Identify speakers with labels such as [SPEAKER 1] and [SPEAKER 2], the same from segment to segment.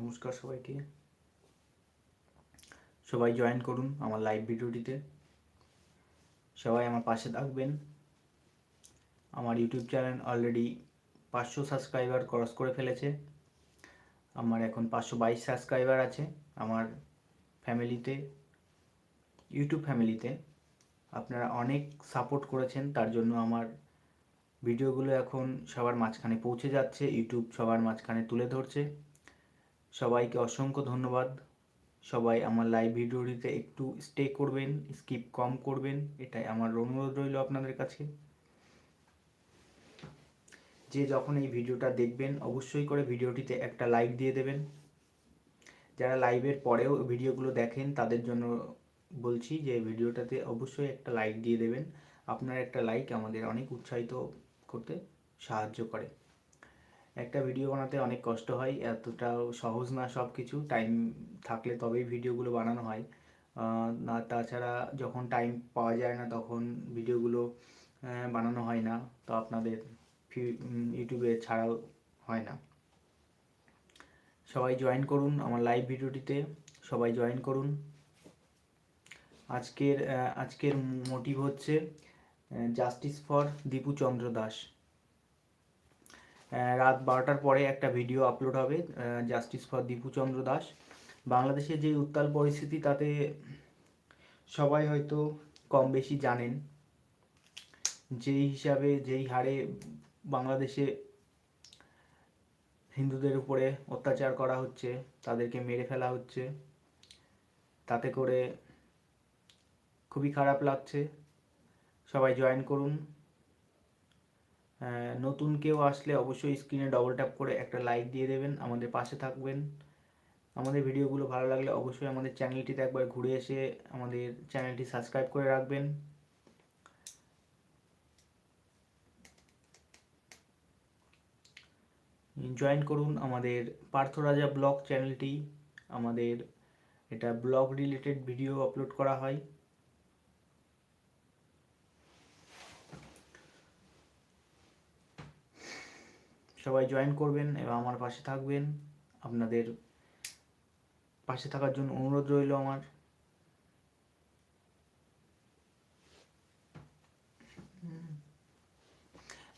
[SPEAKER 1] নমস্কার সবাইকে। সবাই জয়েন করুন আমার লাইভ ভিডিওটিতে। সবাই আমার পাশে থাকবেন। আমার ইউটিউব চ্যানেল অলরেডি পাঁচশো সাবস্ক্রাইবার ক্রস করে ফেলেছে। আমার এখন পাঁচশো বাইশ সাবস্ক্রাইবার আছে আমার ফ্যামিলিতে ইউটিউব ফ্যামিলিতে আপনারা অনেক সাপোর্ট করেছেন, তার জন্য আমার ভিডিওগুলো এখন সবার মাঝখানে পৌঁছে যাচ্ছে ইউটিউব সবার মাঝখানে তুলে ধরছে। সবাইকে অসংখ্য ধন্যবাদ। সবাই আমার লাইভ ভিডিওটিতে একটু স্টে করবেন স্কিপ কম করবেন, এটাই আমার অনুরোধ রইল আপনাদের কাছে। যে যখন এই ভিডিওটা দেখবেন, অবশ্যই করে ভিডিওটিতে একটা লাইক দিয়ে দেবেন। যারা লাইভের পরেও ভিডিওগুলো দেখেন, তাদের জন্য বলছি যে ভিডিওটাতে অবশ্যই একটা লাইক দিয়ে দেবেন। আপনার একটা লাইক আমাদের অনেক উৎসাহিত করতে সাহায্য করে। একটা ভিডিও বানাতে অনেক কষ্ট হয় এতটাও সহজ না সব কিছু টাইম থাকলে তবেই ভিডিওগুলো বানানো হয়। না, তাছাড়া যখন টাইম পাওয়া যায় না তখন ভিডিওগুলো বানানো হয় না। তো আপনাদের ইউটিউবে ছাড়াও হয় না। সবাই জয়েন করুন আমার লাইভ ভিডিওটিতে সবাই জয়েন করুন। আজকের আজকের মোটিভ হচ্ছে জাস্টিস ফর দীপু চন্দ্র দাস। রাত বারোটার পরে একটা ভিডিও আপলোড হবে জাস্টিস ফর দীপুচন্দ্র দাস। বাংলাদেশের যে উত্তাল পরিস্থিতি, তাতে সবাই হয়তো কম বেশি জানেন যেই হিসাবে, যেই হারে বাংলাদেশে হিন্দুদের উপরে অত্যাচার করা হচ্ছে, তাদেরকে মেরে ফেলা হচ্ছে। তাতে করে খুবই খারাপ লাগছে। সবাই জয়েন করুন। নতুন কেউ আসলে অবশ্যই স্ক্রিনে ডবল ট্যাপ করে একটা লাইক দিয়ে দেবেন, আমাদের পাশে থাকবেন। আমাদের ভিডিওগুলো ভালো লাগলে অবশ্যই আমাদের চ্যানেলটিতে একবার ঘুরে এসে আমাদের চ্যানেলটি সাবস্ক্রাইব করে রাখবেন। জয়েন করুন আমাদের পার্থরাজা ব্লগ চ্যানেলটি আমাদের এটা ব্লগ রিলেটেড ভিডিও আপলোড করা হয়। সবাই জয়েন করবেন এবং আমার পাশে থাকবেন। আপনাদের পাশে থাকার জন্য অনুরোধ রইল আমার।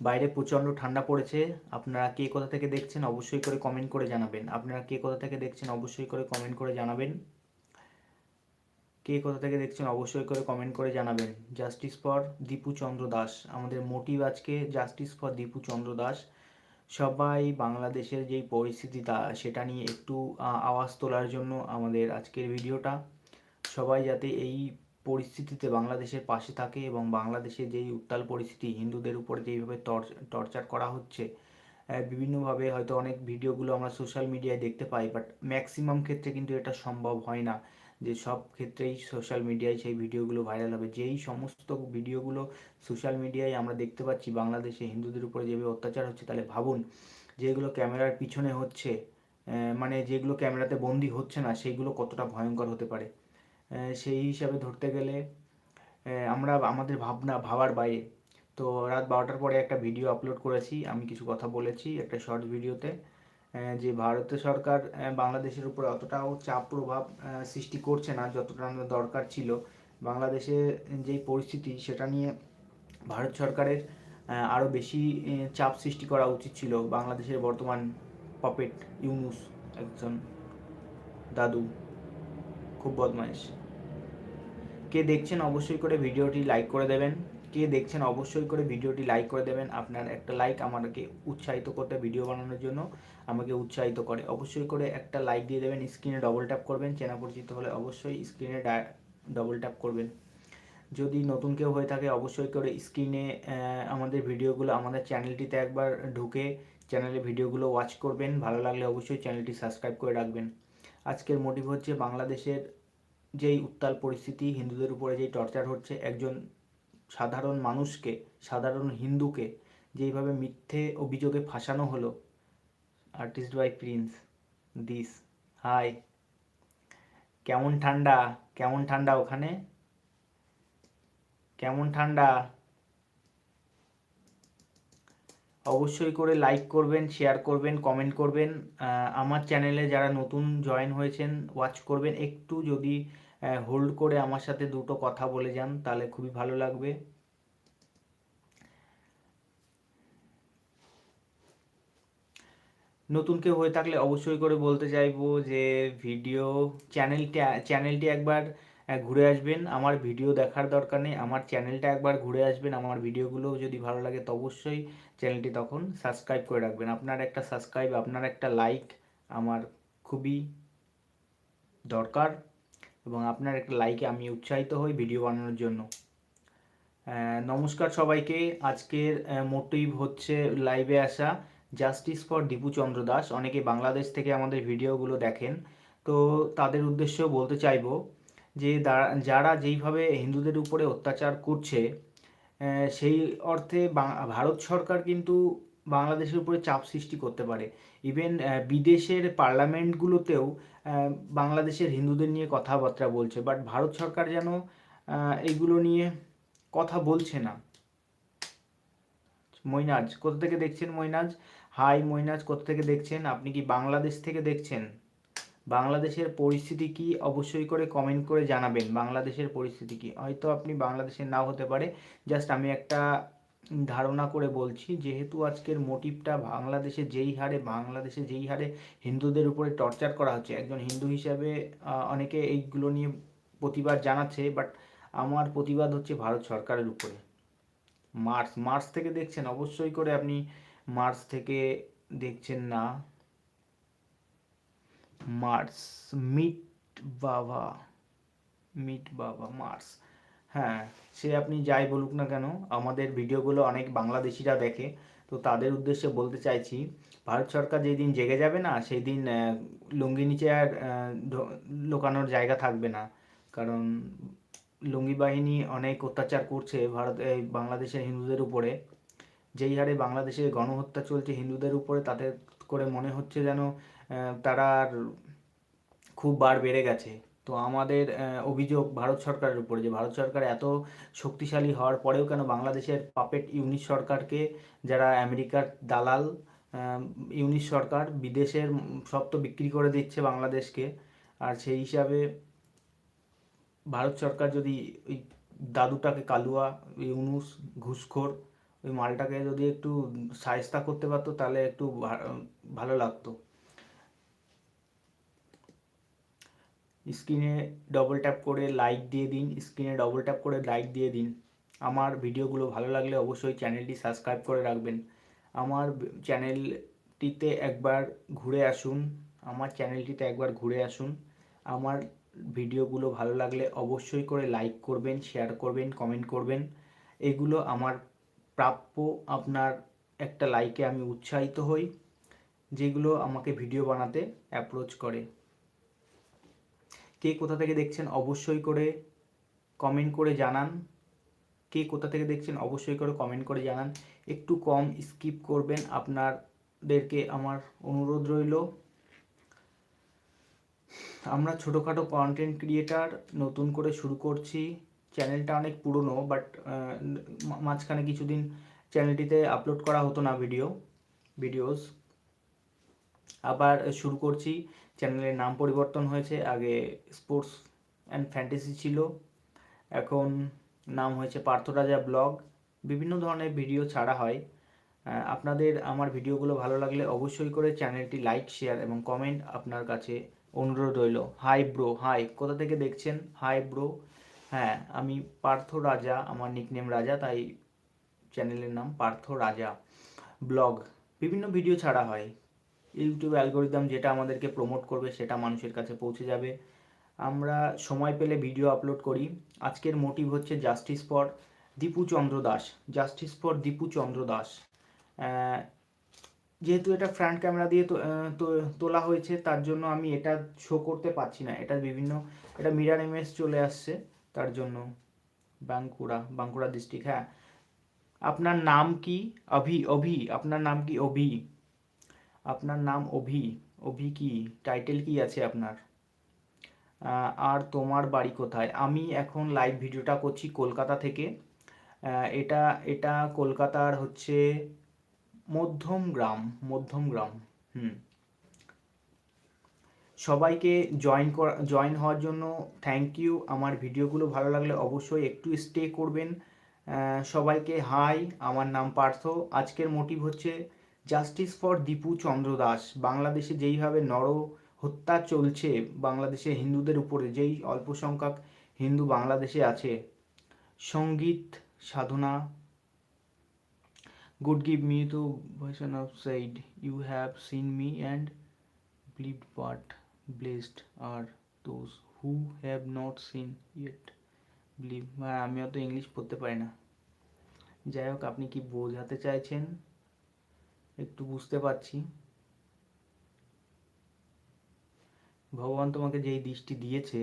[SPEAKER 1] বাইরে প্রচণ্ড ঠান্ডা পড়েছে। আপনারা কে কোথা থেকে দেখছেন অবশ্যই করে কমেন্ট করে জানাবেন। আপনারা কে কোথা থেকে দেখছেন অবশ্যই করে কমেন্ট করে জানাবেন। কে কোথা থেকে দেখছেন অবশ্যই করে কমেন্ট করে জানাবেন। জাস্টিস ফর দীপু চন্দ্র দাস আমাদের মোটিভ আজকে জাস্টিস ফর দীপু চন্দ্র দাস সবাই বাংলাদেশের যেই পরিস্থিতি তা, সেটা নিয়ে একটু আওয়াজ তোলার জন্য আমাদের আজকের ভিডিওটা। সবাই যাতে এই পরিস্থিতিতে বাংলাদেশের পাশে থাকে এবং বাংলাদেশের যেই উত্তাল পরিস্থিতি, হিন্দুদের উপর যেইভাবে টর্চার করা হচ্ছে বিভিন্নভাবে হয়তো অনেক ভিডিওগুলো আমরা সোশ্যাল মিডিয়ায় দেখতে পাই, বাট ম্যাক্সিমাম ক্ষেত্রে কিন্তু এটা সম্ভব হয় না। যে সব ক্ষেত্রেই সোশ্যাল মিডিয়ায় সেই ভিডিওগুলো ভাইরাল হবে। যেই সমস্ত ভিডিওগুলো সোশ্যাল মিডিয়ায় আমরা দেখতে পাচ্ছি, বাংলাদেশে হিন্দুদের উপরে যেভাবে অত্যাচার হচ্ছে, তাহলে ভাবুন যেগুলো ক্যামেরার পিছনে হচ্ছে মানে যেগুলো ক্যামেরাতে বন্দি হচ্ছে না সেইগুলো কতটা ভয়ঙ্কর হতে পারে। সেই হিসাবে ধরতে গেলে আমরা আমাদের ভাবনা, ভাবার বাইরে। তো রাত বারোটার পরে একটা ভিডিও আপলোড করেছি, আমি কিছু কথা বলেছি একটা শর্ট ভিডিওতে যে ভারতীয় সরকার বাংলাদেশের উপর অতটাও চাপ প্রভাব সৃষ্টি করছে না, যতটা দরকার ছিল। বাংলাদেশে যেই পরিস্থিতি, সেটা নিয়ে ভারত সরকারের আরও বেশি চাপ সৃষ্টি করা উচিত ছিল। বাংলাদেশের বর্তমান পপেট ইউনুস একজন দাদু, খুব বদমাইশ কে দেখছেন, অবশ্যই করে ভিডিওটি লাইক করে দেবেন। কে দেখছেন অবশ্যই করে ভিডিওটি লাইক করে দেবেন। আপনার একটা লাইক আমাকে উৎসাহিত করতে ভিডিও বানানোর জন্য আমাকে উৎসাহিত করে। অবশ্যই করে একটা লাইক দিয়ে দেবেন স্ক্রিনে ডবল ট্যাপ করবেন। চেনা পরিচিত হলে অবশ্যই স্ক্রিনে ডবল ট্যাপ করবেন। যদি নতুন কেউ হয়ে থাকে, অবশ্যই করে স্ক্রিনে আমাদের ভিডিওগুলো আমাদের চ্যানেলটিতে একবার ঢুকে চ্যানেলে ভিডিওগুলো ওয়াচ করবেন। ভালো লাগলে অবশ্যই চ্যানেলটি সাবস্ক্রাইব করে রাখবেন। আজকের মোটিভ হচ্ছে বাংলাদেশের যেই উত্তাল পরিস্থিতি, হিন্দুদের উপরে যেই টর্চার হচ্ছে, একজন সাধারণ মানুষকে, সাধারণ হিন্দুকে যেইভাবে মিথ্যে অভিযোগে ফাঁসানো হলো artist by Prince this hi কেমন ঠান্ডা কেমন ঠান্ডা ওখানে? কেমন ঠান্ডা? অবশ্যই করে লাইক করবেন শেয়ার করবেন কমেন্ট করবেন। আমার চ্যানেলে যারা নতুন জয়েন হয়েছেন ওয়াচ করবেন। একটু যদি হোল্ড করে আমার সাথে দুটো কথা বলে যান, তাহলে খুবই ভালো লাগবে। নতুন কেউ হয়ে থাকলে অবশ্যই করে বলতে চাইব যে ভিডিও চ্যানেলটি চ্যানেলটি একবার ঘুরে আসবেন। আমার ভিডিও দেখার দরকার নেই, আমার চ্যানেলটা একবার ঘুরে আসবেন। আমার ভিডিওগুলো যদি ভালো লাগে, তো অবশ্যই চ্যানেলটি তখন সাবস্ক্রাইব করে রাখবেন। আপনার একটা সাবস্ক্রাইব আপনার একটা লাইক আমার খুবই দরকার। এবং আপনার একটা লাইকে আমি উৎসাহিত হই ভিডিও বানানোর জন্য। নমস্কার সবাইকে। আজকের মোটিভ হচ্ছে লাইভে আসা জাস্টিস ফর দীপু চন্দ্র দাস অনেকে বাংলাদেশ থেকে আমাদের ভিডিওগুলো দেখেন। তো তাদের উদ্দেশ্য বলতে চাইব যে যারা যেইভাবে হিন্দুদের উপরে অত্যাচার করছে সেই অর্থে ভারত সরকার কিন্তু বাংলাদেশের উপরে চাপ সৃষ্টি করতে পারে। ইভেন বিদেশের পার্লামেন্টগুলোতেও বাংলাদেশের হিন্দুদের নিয়ে কথাবার্তা বলছে বাট ভারত সরকার যেন এইগুলো নিয়ে কথা বলছে না। মৈনাজ, কোথা থেকে দেখছেন মৈনাজ? হাই মৈনাজ, কোথা থেকে দেখছেন? আপনি কি বাংলাদেশ থেকে দেখছেন? বাংলাদেশের পরিস্থিতি কি? অবশ্যই করে কমেন্ট করে জানাবেন। বাংলাদেশের পরিস্থিতি কি? হয়তো আপনি বাংলাদেশের নাও হতে পারে। জাস্ট আমি একটা ধারণা করে বলছি, যেহেতু আজকের মোটিভটা বাংলাদেশে যেই হারে, বাংলাদেশে যেই হারে হিন্দুদের উপরে টর্চার করা হচ্ছে, একজন হিন্দু হিসাবে অনেকে এইগুলো নিয়ে প্রতিবাদ জানাচ্ছে বাট আমার প্রতিবাদ হচ্ছে ভারত সরকারের উপরে। মার্চ মার্চ থেকে দেখছেন, অবশ্যই করে আপনি মার্চ থেকে দেখছেন না। মার্চ মিট বাবা মিট বাবা মার্চ হ্যাঁ। সে আপনি যাই বলুক না কেন, আমাদের ভিডিওগুলো অনেক বাংলাদেশিরা দেখে। তো তাদের উদ্দেশ্যে বলতে চাইছি, ভারত সরকার যেই দিন জেগে যাবে না সেই দিন লুঙ্গি নিচে আর লুকানোর জায়গা থাকবে না। কারণ লুঙ্গি বাহিনী অনেক অত্যাচার করছে ভারত বাংলাদেশের হিন্দুদের উপরে। যেই হারে বাংলাদেশে গণহত্যা চলছে হিন্দুদের উপরে, তাতে করে মনে হচ্ছে যেন তারা আর খুব বার বেড়ে গেছে। তো আমাদের অভিযোগ ভারত সরকারের উপরে যে ভারত সরকার এত শক্তিশালী হওয়ার পরেও কেন বাংলাদেশের পাপেট ইউনিট সরকারকে যারা আমেরিকার দালাল ইউনিট সরকার বিদেশের সব তো বিক্রি করে দিচ্ছে বাংলাদেশকে, আর সেই হিসাবে ভারত সরকার যদি ওই দাদুটাকে কালুয়া, ইউনুস, ঘুষখোর, ওই মালটাকে যদি একটু সায়স্তা করতে পারতো, তাহলে একটু ভালো লাগতো। স্ক্রিনে ডবল ট্যাপ করে লাইক দিয়ে দিন, স্ক্রিনে ডবল ট্যাপ করে লাইক দিয়ে দিন। আমার ভিডিওগুলো ভালো লাগলে অবশ্যই চ্যানেলটি সাবস্ক্রাইব করে রাখবেন। আমার চ্যানেলটিতে একবার ঘুরে আসুন, আমার চ্যানেলটিতে একবার ঘুরে আসুন। আমার ভিডিওগুলো ভালো লাগলে অবশ্যই করে লাইক করবেন শেয়ার করবেন কমেন্ট করবেন। এগুলো আমার প্রাপ্য আপনার একটা লাইকে আমি উৎসাহিত হই, যেগুলো আমাকে ভিডিও বানাতে অ্যাপ্রোচ করে। কে কোথা থেকে দেখছেন অবশ্যই করে কমেন্ট করে জানান। কে কোথা থেকে দেখছেন অবশ্যই করে কমেন্ট করে জানান। একটু কম স্কিপ করবেন, আপনাদেরকে আমার অনুরোধ রইল। আমরা ছোটোখাটো কন্টেন্ট ক্রিয়েটার নতুন করে শুরু করছি। চ্যানেলটা অনেক পুরনো বাট মাঝখানে কিছুদিন চ্যানেলটিতে আপলোড করা হতো না ভিডিও ভিডিওস আবার শুরু করছি। চ্যানেলের নাম পরিবর্তন হয়েছে। আগে স্পোর্টস অ্যান্ড ফ্যান্টাসি ছিল, এখন নাম হয়েছে পার্থরাজা ব্লগ বিভিন্ন ধরনের ভিডিও ছাড়া হয়। আপনাদের আমার ভিডিওগুলো ভালো লাগলে অবশ্যই করে চ্যানেলটি লাইক শেয়ার এবং কমেন্ট আপনার কাছে অনুরোধ রইল। হাই ব্রো হাই কোথা থেকে দেখছেন? হাই ব্রো হ্যাঁ আমি পার্থ রাজা, আমার নিকনেম রাজা, তাই চ্যানেলের নাম পার্থ রাজা ব্লগ বিভিন্ন ভিডিও ছাড়া হয়। ইউটিউব অ্যালগোরিদম যেটা আমাদেরকে প্রমোট করবে, সেটা মানুষের কাছে পৌঁছে যাবে। আমরা সময় পেলে ভিডিও আপলোড করি। আজকের মোটিভ হচ্ছে justice for Dipu Chandra Das justice for Dipu Chandra Das যেহেতু এটা ফ্রন্ট ক্যামেরা দিয়ে তোলা হয়েছে, তার জন্য আমি এটা শো করতে পারছি না। এটা বিভিন্ন, এটা মিরার ইমেজ চলে আসছে, তার জন্য। বাঁকুড়া বাঁকুড়া ডিস্ট্রিক্ট হ্যাঁ। আপনার নাম কি? অভি অভি। আপনার নাম কি? অভি। আপনার নাম অভি। অভি কি? টাইটেল কি আছে আপনার? আর তোমার বাড়ি কোথায়? আমি এখন লাইভ ভিডিওটা করছি কলকাতা থেকে। এটা এটা কলকাতার হচ্ছে মধ্যম গ্রাম মধ্যম গ্রাম, হুম। সবাইকে জয়েন করা জয়েন হওয়ার জন্য থ্যাংক ইউ আমার ভিডিওগুলো ভালো লাগলে অবশ্যই একটু স্টে করবেন। সবাইকে হাই আমার নাম পার্থ। আজকের মোটিভ হচ্ছে জাস্টিস ফর দীপু চন্দ্র দাস। বাংলাদেশে যেইভাবে নর হত্যা চলছে, বাংলাদেশে হিন্দুদের উপরে যেই অল্প সংখ্যক হিন্দু বাংলাদেশে আছে, সংগীত সাধনা, good give me to version of side you have seen me and believed but blessed R those who have not seen believe হ্যাঁ আমি অত ইংলিশ পড়তে পারি না। যাই হোক, আপনি কি বোঝাতে চাইছেন? একটু বুঝতে পারছি। ভগবান তোমাকে যেই দৃষ্টি দিয়েছে,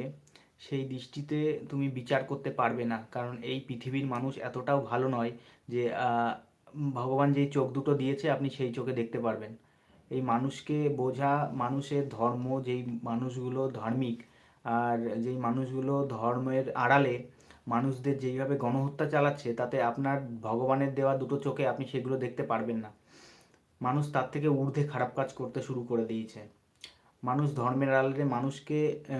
[SPEAKER 1] সেই দৃষ্টিতে তুমি বিচার করতে পারবে না। কারণ এই পৃথিবীর মানুষ এতটাও ভালো নয় যে ভগবান যেই চোখ দুটো দিয়েছে, আপনি সেই চোখে দেখতে পারবেন। এই মানুষকে বোঝা, মানুষের ধর্ম, যেই মানুষগুলো ধার্মিক আর যেই মানুষগুলো ধর্মের আড়ালে, মানুষদের যেইভাবে গণহত্যা চালাচ্ছে, তাতে আপনার ভগবানের দেওয়া দুটো চোখে আপনি সেগুলো দেখতে পারবেন না। মানুষ তার থেকে ঊর্ধ্বে খারাপ কাজ করতে শুরু করে দিয়েছে। মানুষ ধর্মের আড়ালে মানুষকে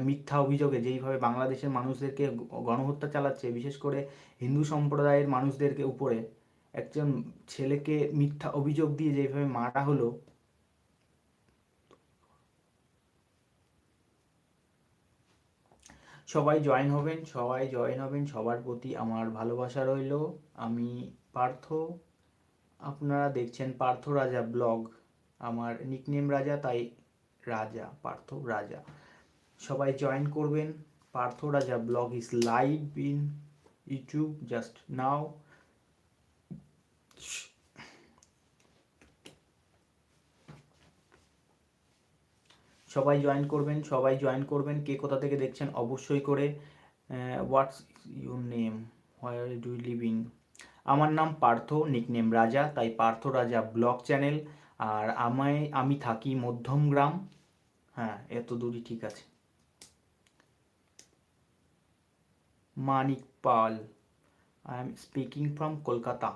[SPEAKER 1] মিথ্যা অভিযোগে যেইভাবে বাংলাদেশের মানুষদেরকে গণহত্যা চালাচ্ছে, বিশেষ করে হিন্দু সম্প্রদায়ের মানুষদেরকে উপরে, একজন ছেলেকে মিথ্যা অভিযোগ দিয়ে যেইভাবে মারা হলো, সবাই জয়েন হবেন, সবাই জয়েন হবেন, সবার প্রতি আমার ভালোবাসা রইল। আমি পার্থ। আপনারা দেখছেন পার্থ রাজা ব্লগ। আমার নিকনেম রাজা, তাই রাজা, পার্থ রাজা। সবাই জয়েন করবেন। Partha Raja blog is live in YouTube just now সবাই জয়েন করবেন, সবাই জয়েন করবেন। কে কোথা থেকে দেখছেন, অবশ্যই করে what's your name where do living আমার নাম পার্থ নিকনেম রাজা, তাই পার্থ রাজা ব্লগ চ্যানেল। আর আমায়, আমি থাকি মধ্যম গ্রাম। হ্যাঁ এত দূরই ঠিক আছে। Manik Pal. I am speaking from Kolkata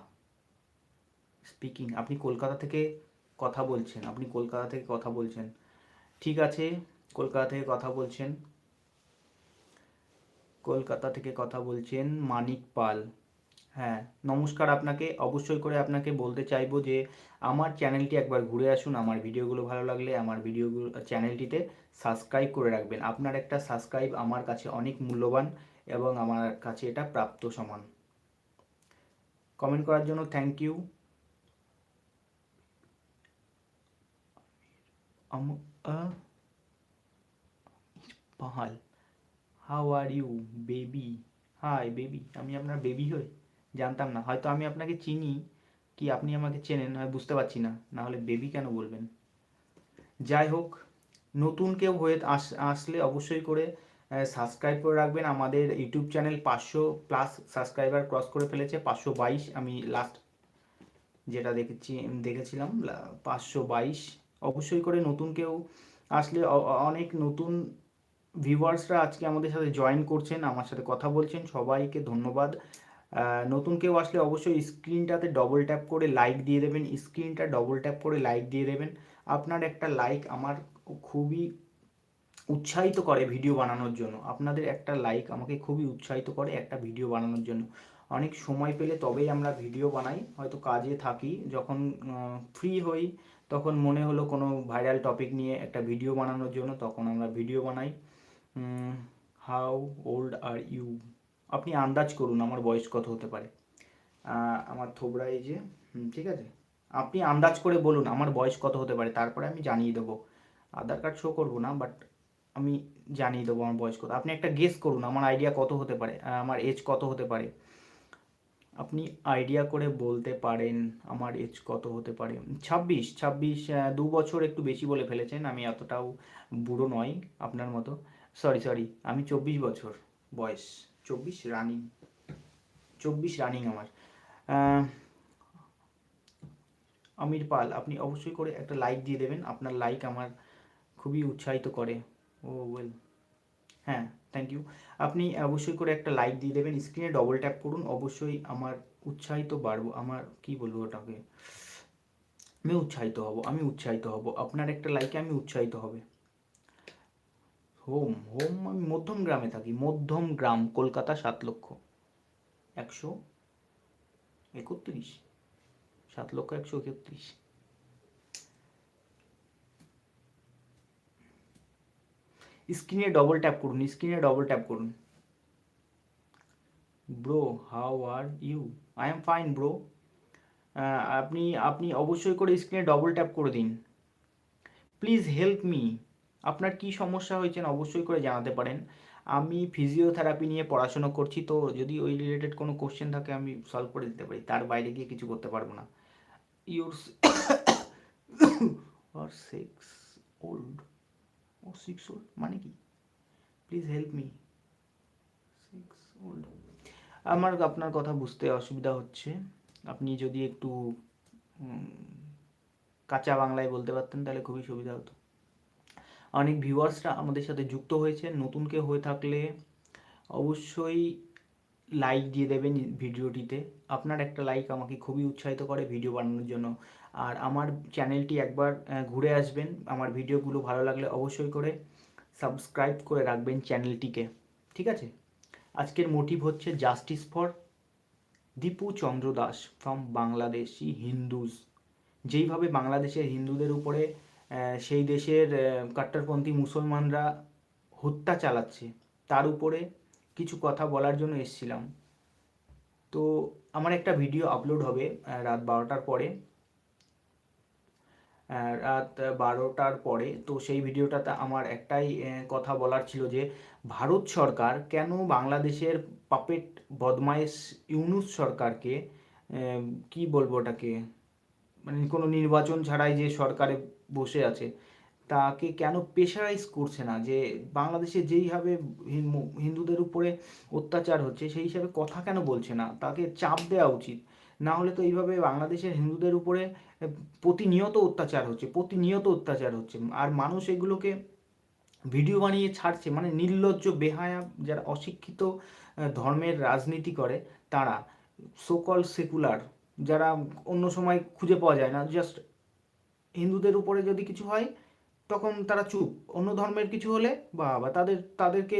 [SPEAKER 1] speaking আপনি কলকাতা থেকে কথা বলছেন, আপনি কলকাতা থেকে কথা বলছেন। ঠিক আছে, কলকাতা থেকে কথা বলছেন। কলকাতা থেকে কথা বলছেন মানিক পাল। হ্যাঁ নমস্কার আপনাকে। অবশ্যই করে আপনাকে বলতে চাইব যে, আমার চ্যানেলটি একবার ঘুরে আসুন। আমার ভিডিওগুলো ভালো লাগলে আমার ভিডিওগুলো চ্যানেলটিতে সাবস্ক্রাইব করে রাখবেন। আপনার একটা সাবস্ক্রাইব আমার কাছে অনেক মূল্যবান এবং আমার কাছে এটা প্রাপ্ত সমান। কমেন্ট করার জন্য thank you Pahal. How are you baby hi baby আমি আপনার বেবি হই। জানতাম না। হয়তো আমি আপনাকে চিনি কি আপনি আমাকে চেনেন হয় বুঝতে পারছি না। না হলে বেবি কেন বলবেন? যাই হোক, নতুন কেউ হয়ে আস- আসলে অবশ্যই করে সাবস্ক্রাইব করে রাখবেন। আমাদের ইউটিউব চ্যানেল পাঁচশো প্লাস সাবস্ক্রাইবার ক্রস করে ফেলেছে, পাঁচশো বাইশ। আমি লাস্ট যেটা দেখেছি, দেখেছিলাম পাঁচশো বাইশ। অবশ্যই করে নতুন কেউ আসলে অনেক নতুন ভিউয়ার্সরা আজকে আমাদের সাথে জয়েন করছেন, আমার সাথে কথা বলছেন। সবাইকে ধন্যবাদ। নতুন কেউ আসলে অবশ্যই স্ক্রিনটাতে ডবল ট্যাপ করে লাইক দিয়ে দেবেন, স্ক্রিনটা ডবল ট্যাপ করে লাইক দিয়ে দেবেন। আপনার একটা লাইক আমার খুবই উৎসাহিত করে ভিডিও বানানোর জন্য। আপনাদের একটা লাইক আমাকে খুবই উৎসাহিত করে একটা ভিডিও বানানোর জন্য। অনেক সময় পেলে তবেই আমরা ভিডিও বানাই। হয়তো কাজে থাকি, যখন ফ্রি হই, তখন মনে হলো কোনো ভাইরাল টপিক নিয়ে একটা ভিডিও বানানোর জন্য, তখন আমরা ভিডিও বানাই। হাউ ওল্ড আর ইউ আপনি আন্দাজ করুন আমার বয়স কত হতে পারে। আমার থোবরা এই যে ঠিক আছে? আপনি আন্দাজ করে বলুন আমার বয়স কত হতে পারে, তারপরে আমি জানিয়ে দেবো। আধার কার্ড শো করব না বাট আমি জানিয়ে দেবো আমার বয়স কত। আপনি একটা গেস করুন আমার আইডিয়া কত হতে পারে আমার এজ কত হতে পারে। আপনি আইডিয়া করে বলতে পারেন আমার এজ কত হতে পারে। ছাব্বিশ ছাব্বিশ দু বছর একটু বেশি বলে ফেলেছেন, আমি এতটাও বুড়ো নয় আপনার মতো। সরি সরি আমি চব্বিশ বছর বয়স। চব্বিশ রানিং চব্বিশ রানিং আমার। আমির পাল, আপনি অবশ্যই করে একটা লাইক দিয়ে দেবেন। আপনার লাইক আমার খুবই উৎসাহিত করে। ও ওয়েল হ্যাঁ থ্যাংক ইউ আপনি অবশ্যই করে একটা লাইক দিয়ে দেবেন। স্ক্রিনে ডবল ট্যাপ করুন। অবশ্যই আমার উৎসাহিত বাড়বো। আমার, কি বলব ওটাকে? আমি উৎসাহিত হব, আমি উৎসাহিত হব। আপনার একটা লাইকে আমি উৎসাহিত হবে। হোম হোম আমি মধ্যম গ্রামে থাকি, মধ্যম গ্রাম, কলকাতা সাত লক্ষ। একশো একত্রিশ। সাত লক্ষ একশো একত্রিশ। স্ক্রিনে ডবল ট্যাপ করুন, স্ক্রিনে ডবল ট্যাপ করুন। Bro how are you I am fine bro আপনি আপনি অবশ্যই করে স্ক্রিনে ডবল ট্যাপ করে দিন। প্লিজ হেল্প মি আপনার কি সমস্যা হয়েছেন অবশ্যই করে জানাতে পারেন। আমি ফিজিওথেরাপি নিয়ে পড়াশোনা করছি, তো যদি ওই রিলেটেড কোনো কোশ্চেন থাকে, আমি সলভ করে দিতে পারি। তার বাইরে গিয়ে কিছু করতে পারব না। Your are six old oh six old মানে কি? Please help me six old আমার আপনার কথা বুঝতে অসুবিধা হচ্ছে। আপনি যদি একটু কাঁচা বাংলায় বলতে পারতেন, তাহলে খুবই সুবিধা হতো। অনেক ভিউয়ার্সরা আমাদের সাথে যুক্ত হয়েছে। নতুন কেউ হয়ে থাকলে অবশ্যই লাইক দিয়ে দেবেন ভিডিওটিতে। আপনার একটা লাইক আমাকে খুবই উৎসাহিত করে ভিডিও বানানোর জন্য। আর আমার চ্যানেলটি একবার ঘুরে আসবেন। আমার ভিডিওগুলো ভালো লাগলে অবশ্যই করে সাবস্ক্রাইব করে রাখবেন চ্যানেলটিকে ঠিক আছে? আজকের মোটিভ হচ্ছে justice for Dipu Chandra Das from Bangladeshi Hindus যেইভাবে বাংলাদেশের হিন্দুদের উপরে সেই দেশের কাট্টরপন্থী মুসলমানরা হত্যা চালাচ্ছে। তার উপরে কিছু কথা বলার জন্য এসছিলাম। তো আমার একটা ভিডিও আপলোড হবে রাত বারোটার পরে। রাত বারোটার পরে। তো সেই ভিডিওটাতে আমার একটাই কথা বলার ছিল যে, ভারত সরকার কেন বাংলাদেশের পাপেট বদমাইশ ইউনুস সরকারকে কি বলব ওটাকে? মানে কোনো নির্বাচন ছাড়াই যে সরকারে বসে আছে, তাকে কেন প্রেশারাইজ করছে না? যে বাংলাদেশে যেইভাবে হিন্দুদের উপরে অত্যাচার হচ্ছে, সেই হিসাবে কথা কেন বলছে না? তাকে চাপ দেওয়া উচিত। না হলে তো এইভাবে বাংলাদেশের হিন্দুদের উপরে প্রতিনিয়ত অত্যাচার হচ্ছে, প্রতিনিয়ত অত্যাচার হচ্ছে। আর মানুষ এগুলোকে ভিডিও বানিয়ে ছাড়ছে মানে নির্লজ্জ, বেহায়া যারা অশিক্ষিত ধর্মের রাজনীতি করে, তারা সোকল সেকুলার যারা অন্য সময় খুঁজে পাওয়া যায় না জাস্ট হিন্দুদের উপরে যদি কিছু হয়, তখন তারা চুপ। অন্য ধর্মের কিছু হলে বা তাদের, তাদেরকে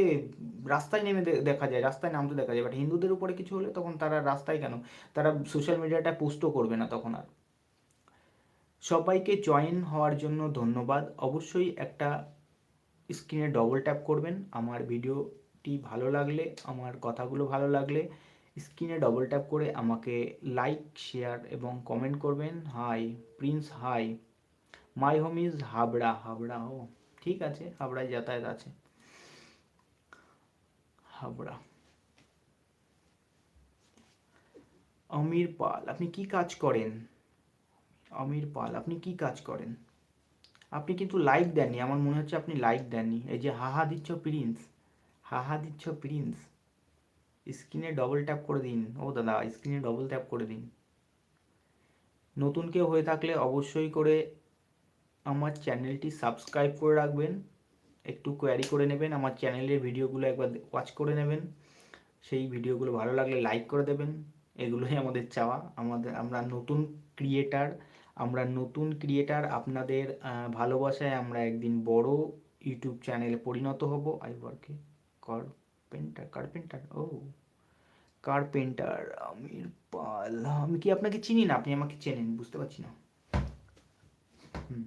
[SPEAKER 1] রাস্তায় নেমে দেখা যায়, রাস্তায় নামতে দেখা যায়। বাট হিন্দুদের উপরে কিছু হলে তখন তারা রাস্তায় কেন? তারা সোশ্যাল মিডিয়াটা পোস্টও করবে না তখন আর। সবাইকে জয়েন হওয়ার জন্য ধন্যবাদ। অবশ্যই একটা স্ক্রিনে ডবল ট্যাপ করবেন। আমার ভিডিওটি ভালো লাগলে, আমার কথাগুলো ভালো লাগলে স্ক্রিনে ডবল ট্যাপ করে আমাকে লাইক শেয়ার এবং কমেন্ট করবেন। Hi Prince hi my home is Habra Habra ও ঠিক আছে হাবড়ায় যাতায়াত আছে। হাবড়া অমির পাল আপনি কি কাজ করেন? অমির পাল আপনি কি কাজ করেন? আপনি কিন্তু লাইক দেননি, আমার মনে হচ্ছে আপনি লাইক দেননি। এই যে হাহা দিচ্ছ প্রিন্স হাহা দিচ্ছ প্রিন্স স্ক্রিনে ডবল ট্যাপ করে দিন। ও দাদা স্ক্রিনে ডবল ট্যাপ করে দিন। নতুন কেউ হয়ে থাকলে অবশ্যই করে আমার চ্যানেলটি সাবস্ক্রাইব করে রাখবেন। একটু কোয়ারি করে নেবেন, আমার চ্যানেলের ভিডিওগুলো একবার ওয়াচ করে নেবেন। সেই ভিডিওগুলো ভালো লাগলে লাইক করে দেবেন। এগুলোই আমাদের চাওয়া। আমাদের, আমরা নতুন ক্রিয়েটার আমরা নতুন ক্রিয়েটার আপনাদের ভালোবাসায় আমরা একদিন বড় ইউটিউব চ্যানেলে পরিণত হব। I ওয়ার্কে carpenter carpenter oh carpenter Amir Pal. আমি কি আপনাকে চিনি না? আপনি আমাকে চেনেন, বুঝতে পারছি না। হুম।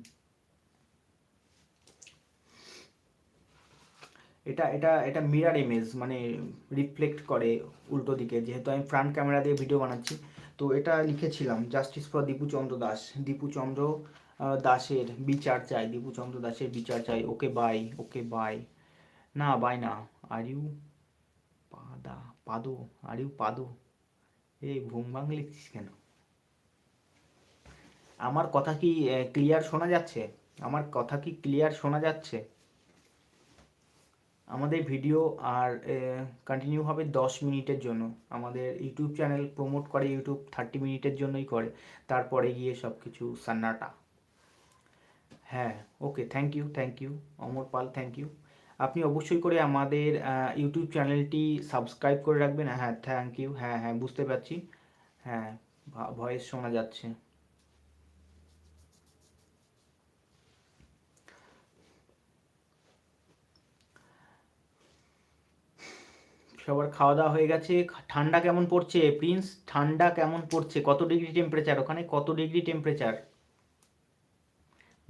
[SPEAKER 1] এটা এটা এটা মিরার ইমেজ মানে রিফ্লেক্ট করে উল্টো দিকে। যেহেতু আমি ফ্রন্ট ক্যামেরা দিয়ে ভিডিও বানাচ্ছি, তো এটা লিখেছিলাম জাস্টিস ফর দীপুচন্দ্র দাস দীপুচন্দ্র দাসের বিচার চাই দীপুচন্দ্র দাসের বিচার চাই। ওকে বাই ওকে বাই না বাই না। আর ইউ পাদা, পাদো? আর ইউ পাদো? এই ভুম ভাং লিখছিস কেন? আমার কথা কি ক্লিয়ার শোনা যাচ্ছে? আমার কথা কি ক্লিয়ার শোনা যাচ্ছে? আমাদের ভিডিও আর কন্টিনিউ হবে দশ মিনিটের জন্য। আমাদের ইউটিউব চ্যানেল প্রমোট করে, ইউটিউব থার্টি মিনিটের জন্যই করে। তারপরে গিয়ে সব কিছু সান্নাটা। হ্যাঁ okay thank you thank you Amar Pal thank you আপনি অবশ্যই করে আমাদের ইউটিউব চ্যানেলটি সাবস্ক্রাইব করে রাখবেন। হ্যাঁ থ্যাংক ইউ হ্যাঁ হ্যাঁ বুঝতে পারছি। হ্যাঁ ভয়েস শোনা যাচ্ছে। সবার খাওয়া দাওয়া হয়ে গেছে। ঠান্ডা কেমন পড়ছে? প্রিন্স ঠান্ডা কেমন পড়ছে? কত ডিগ্রি টেম্পারেচার ওখানে কত degree temperature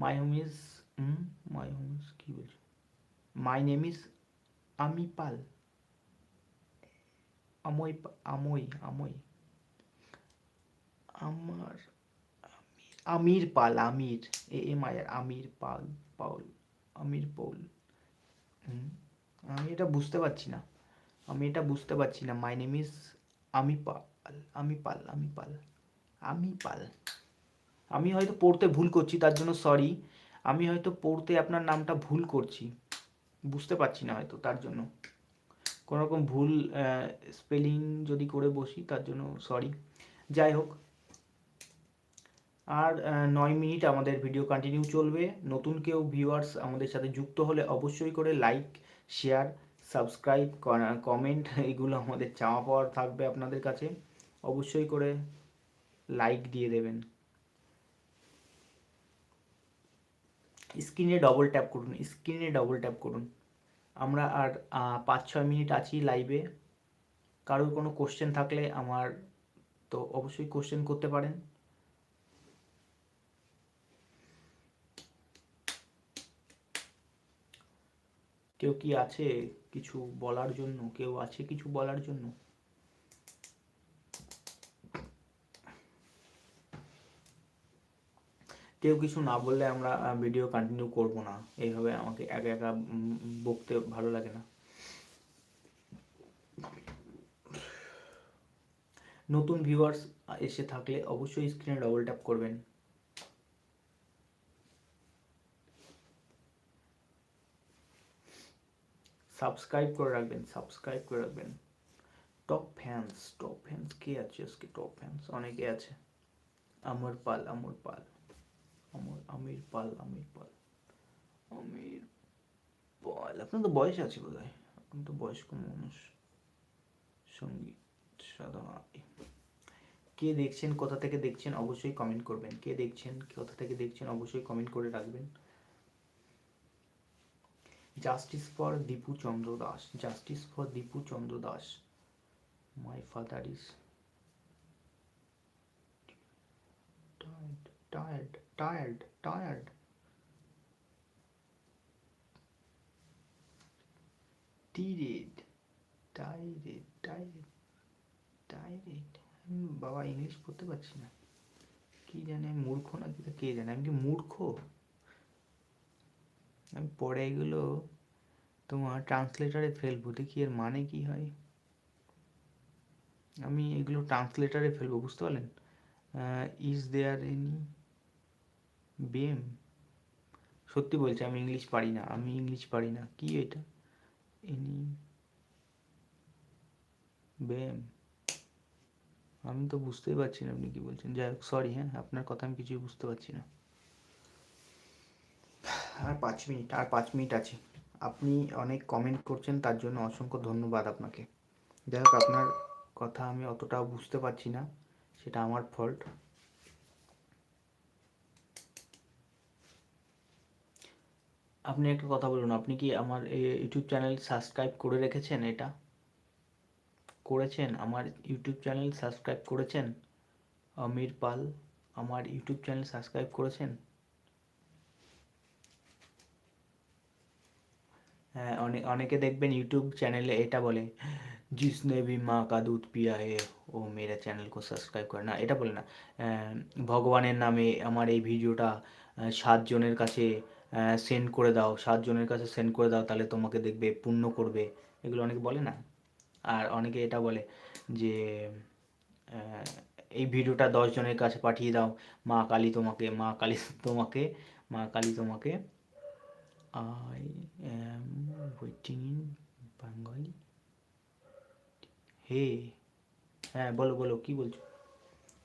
[SPEAKER 1] my home? Is my home is কী বলছো? মাই নেম ইজ আমি পাল আমই আমই আমই আমার Amir Pal, Amir A M I R Amir Pal Paul Amir Paul. আমি এটা বুঝতে পারছি না। আমি এটা বুঝতে পারছি না। মাই নেম ইজ আমি পাল আমি পাল আমি পাল আমি পাল আমি হয়তো পড়তে ভুল করছি, তার জন্য সরি আমি হয়তো পড়তে আপনার নামটা ভুল করছি। বুঝতে পারছি না হয়তো, তার জন্য। কোনো রকম ভুল স্পেলিং যদি করে বসি, তার জন্য সরি যাই হোক। আর নয় মিনিট আমাদের ভিডিও কন্টিনিউ চলবে। নতুন কেউ ভিউয়ার্স আমাদের সাথে যুক্ত হলে অবশ্যই করে লাইক শেয়ার সাবস্ক্রাইব কমেন্ট এগুলো আমাদের চাওয়া পাওয়ার থাকবে আপনাদের কাছে। অবশ্যই করে লাইক দিয়ে দেবেন। স্ক্রিনে ডবল ট্যাপ করুন স্ক্রিনে ডবল ট্যাপ করুন। আমরা আর পাঁচ ছয় মিনিট আছি লাইভে কারোর কোনো কোশ্চেন থাকলে আমার তো অবশ্যই কোশ্চেন করতে পারেন। কেউ কি আছে কিছু বলার জন্য? কেউ আছে কিছু বলার জন্য? কেউ কিছু না বললে আমরা ভিডিও কন্টিনিউ করব না। এইভাবে আমাকে একা একা বকতে ভালো লাগে না। নতুন ভিউয়ার্স এসে থাকলে অবশ্যই স্ক্রিনে ডবল ট্যাপ করবেন। সাবস্ক্রাইব করে রাখবেন, সাবস্ক্রাইব করে রাখবেন। টপ ফ্যান্স টপ ফ্যান্স কে আছে আজকে? টপ ফ্যান্স অনেকে আছে। আমর পাল আমর পাল। আমর, আমির পাল আমির পাল। আমির পাল। আপনার তো বয়স আছে বোধ হয় আপনি তো বয়স্ক মানুষ। সংগীত সাধনা কে দেখছেন, কোথা থেকে দেখছেন, অবশ্যই কমেন্ট করবেন। কে দেখছেন, কোথা থেকে দেখছেন, অবশ্যই কমেন্ট করে রাখবেন। Justice for Dipu Chandra Das justice for Dipu Chandra Das my father is tired tired tired tired tired tired tired বাবা ইংলিশ পড়তে পারছি না। কি জানে আমি মূর্খ না কি কে জানে? আমি কি মূর্খ? আমি পরে এগুলো তোমার ট্রান্সলেটারে ফেলব দেখি এর মানে কি হয়? আমি এগুলো ট্রান্সলেটারে ফেলব বুঝতে পারলেন? ইজ দেয়ার এনি বেম সত্যি বলছি, আমি ইংলিশ পারি না, আমি ইংলিশ পারি না। কি এটা? এনি বেম আমি তো বুঝতেই পারছি না আপনি কি বলছেন। যাই হোক সরি হ্যাঁ আপনার কথা আমি কিছুই বুঝতে পারছি না। আর পাঁচ মিনিট, আর পাঁচ মিনিট আছে। আপনি অনেক কমেন্ট করছেন, তার জন্য অসংখ্য ধন্যবাদ আপনাকে। যাই হোক, আপনার কথা আমি অতটাও বুঝতে পারছি না, সেটা আমার ফল্ট আপনি একটা কথা বলুন, আপনি কি আমার ইউটিউব চ্যানেল সাবস্ক্রাইব করে রেখেছেন এটা? করেছেন? আমার ইউটিউব চ্যানেল সাবস্ক্রাইব করেছেন? আমির পাল, আমার ইউটিউব চ্যানেল সাবস্ক্রাইব করেছেন? হ্যাঁ অনেক অনেকে দেখবেন ইউটিউব চ্যানেলে এটা বলে जिसने भी माँ का दूध पिया है ও মেরা চ্যানেল কো সাবস্ক্রাইব করে না এটা বলে না আহ, ভগবানের নামে আমার এই ভিডিওটা আহ, সাতজনের কাছে সেন্ড করে দাও সাতজনের কাছে সেন্ড করে দাও তাহলে তোমাকে দেখবে পুণ্য করবে এগুলো অনেকে বলে না আর অনেকে এটা বলে যে আহ, এই ভিডিওটা দশ জনের কাছে পাঠিয়ে দাও মা কালী তোমাকে মা কালী তোমাকে মা কালী তোমাকে I am waiting in Bengali hey হ্যাঁ বলো বলো, কি বলছো?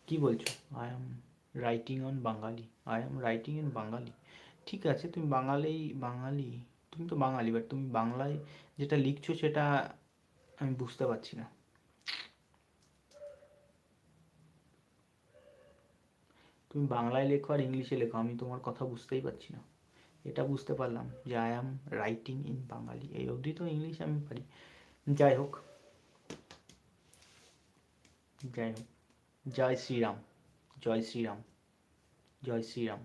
[SPEAKER 1] কি বলছো? I am writing on Bangali I am writing in Bangali ঠিক আছে, তুমি বাঙালি বাঙালি। তুমি তো বাঙালি বাট তুমি বাংলায় যেটা লিখছো সেটা আমি বুঝতে পারছি না। তুমি বাংলায় লেখো আর ইংলিশে লেখো, আমি তোমার কথা বুঝতেই পারছি না। এটা বুঝতে পারলাম যে I am writing in Bangali এই অবধি তো ইংলিশ আমি পারি। যাই হোক। যাই হোক। জয় শ্রীরাম। জয় শ্রীরাম। জয় শ্রীরাম।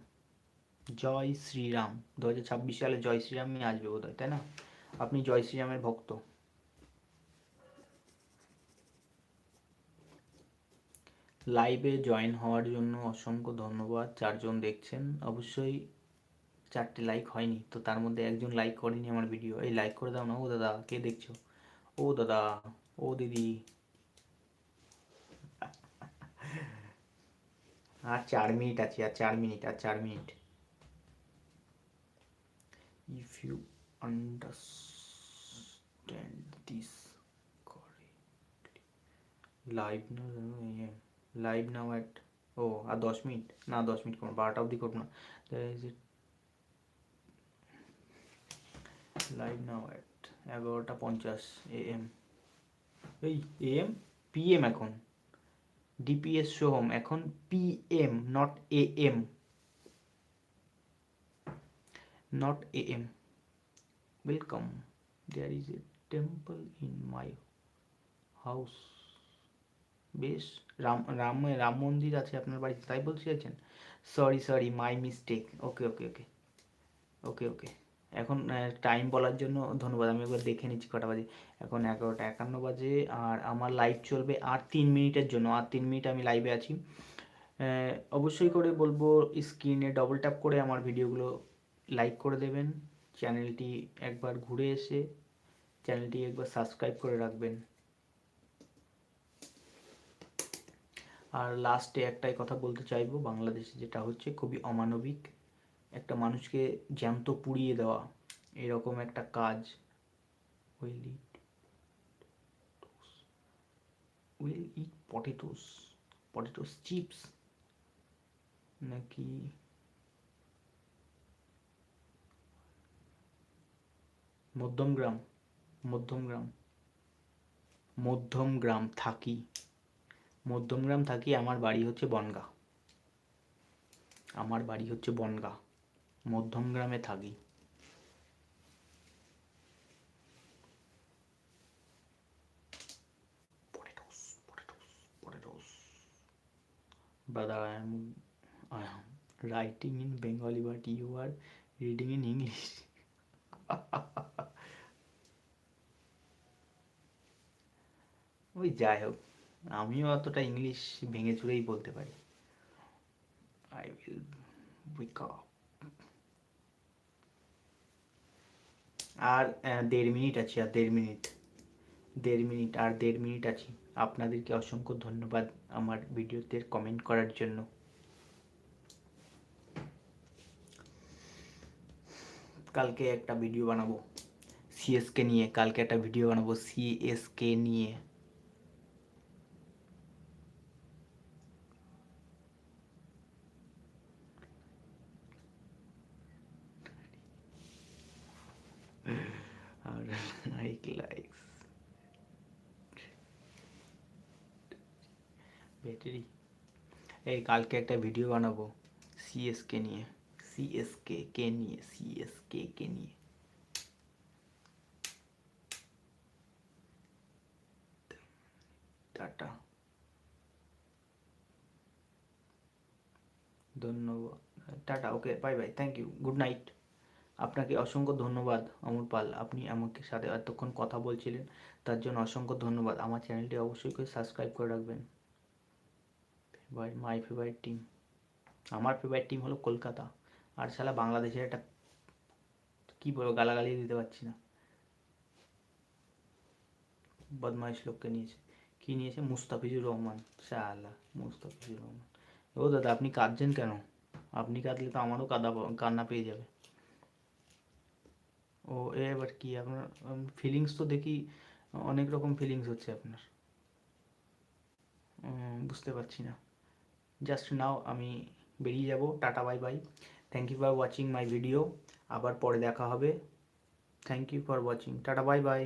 [SPEAKER 1] জয় শ্রীরাম। দু হাজার ছাব্বিশ সালে জয় শ্রীরামই আসবে বোধ হয় তাই না? আপনি জয় শ্রীরামের ভক্ত। লাইভে জয়েন হওয়ার জন্য অসংখ্য ধন্যবাদ। চারজন দেখছেন। অবশ্যই চারটে লাইক হয়নি। তো তার মধ্যে একজন লাইক করেনি আমার ভিডিও এই লাইক করে দাও না। ও দাদা, কে দেখছ? ও দাদা, ও দিদি। আর চার মিনিট আছে, আর চার মিনিট আর চার minute if you understand this live না লাইভ নাও অ্যাট ও, আর দশ মিনিট না, দশ মিনিট করব বারোটা অবধি করব না। লাইভ নাও অ্যাট এগারোটা পঞ্চাশ এ এম এই এ এম পি এম এখন। ডিপিএস শো হোম এখন P M not A M not A M welcome there is a temple in my house বেশ রাম রাম রাম মন্দির আছে আপনার বাড়িতে, তাই বলতে চাইছেন sorry sorry my mistake okay okay okay okay okay এখন টাইম বলার জন্য ধন্যবাদ। আমি একবার দেখে নিচ্ছি কটা বাজে। এখন এগারোটা একান্ন বাজে আর আমার লাইভ চলবে আর তিন মিনিটের জন্য। আর তিন মিনিট আমি লাইভে আছি। অবশ্যই করে বলব স্ক্রিনে ডবল ট্যাপ করে আমার ভিডিওগুলো লাইক করে দেবেন। চ্যানেলটি একবার ঘুরে এসে চ্যানেলটি একবার সাবস্ক্রাইব করে রাখবেন। আর লাস্টে একটাই কথা বলতে চাইব, বাংলাদেশে যেটা হচ্ছে খুবই অমানবিক। একটা মানুষকে জ্যান্ত পুড়িয়ে দেওয়া, এরকম একটা কাজ। Will it will it potatoes potatoes chips নাকি মধ্যমগ্রাম মধ্যমগ্রাম মধ্যমগ্রাম থাকি। মধ্যমগ্রাম থাকি, আমার বাড়ি হচ্ছে বনগা। আমার বাড়ি হচ্ছে বনগা। মধ্যম গ্রামে থাকি brother I am I am writing in Bengali but you are reading in English ওই যাই হোক, আমিও অতটা ইংলিশ ভেঙে চুরেই বলতে পারি। আই উইল উইক আপ আর দেড় মিনিট আছি, আর দেড় মিনিট দেড় মিনিট, আর দেড় মিনিট আছি। আপনাদেরকে অসংখ্য ধন্যবাদ আমার ভিডিওতে কমেন্ট করার জন্য। কালকে একটা ভিডিও বানাবো। সিএসকে নিয়ে, কালকে একটা ভিডিও বানাবো সিএসকে নিয়ে আর লাইক লাইকস ব্যাটারি এই কালকে একটা ভিডিও বানাবো সিএসকে নিয়ে সিএসকে কে নিয়ে সিএসকে কে নিয়ে টাটা ধন্যবাদ tata okay bye bye thank you good night আপনাকে অসংখ্য ধন্যবাদ, অমর পাল। আপনি আমাকে সাথে এতক্ষণ কথা বলছিলেন, তার জন্য অসংখ্য ধন্যবাদ। আমার চ্যানেলটি অবশ্যই করে সাবস্ক্রাইব করে রাখবেন। মাই ফেভারিট টিম আমার ফেভারিট টিম হলো কলকাতা। আর সালা বাংলাদেশের একটা, কী বলব, গালাগালি দিতে পারছি না। বদমাইশ লোককে নিয়েছে। কি নিয়েছে? মুস্তাফিজুর রহমান। শালা, মুস্তাফিজুর রহমান। ও দাদা, আপনি কাঁদছেন কেন? আপনি কাঁদলে তো আমারও কাদা, কান্না পেয়ে যাবে। ও এবার কি? আপনার ফিলিংস তো দেখি অনেক রকম ফিলিংস হচ্ছে আপনার। বুঝতে পারছি না। জাস্ট নাও আমি বেরিয়ে যাব। Tata bye bye thank you for watching my video আবার পরে দেখা হবে। Thank you for watching tata bye bye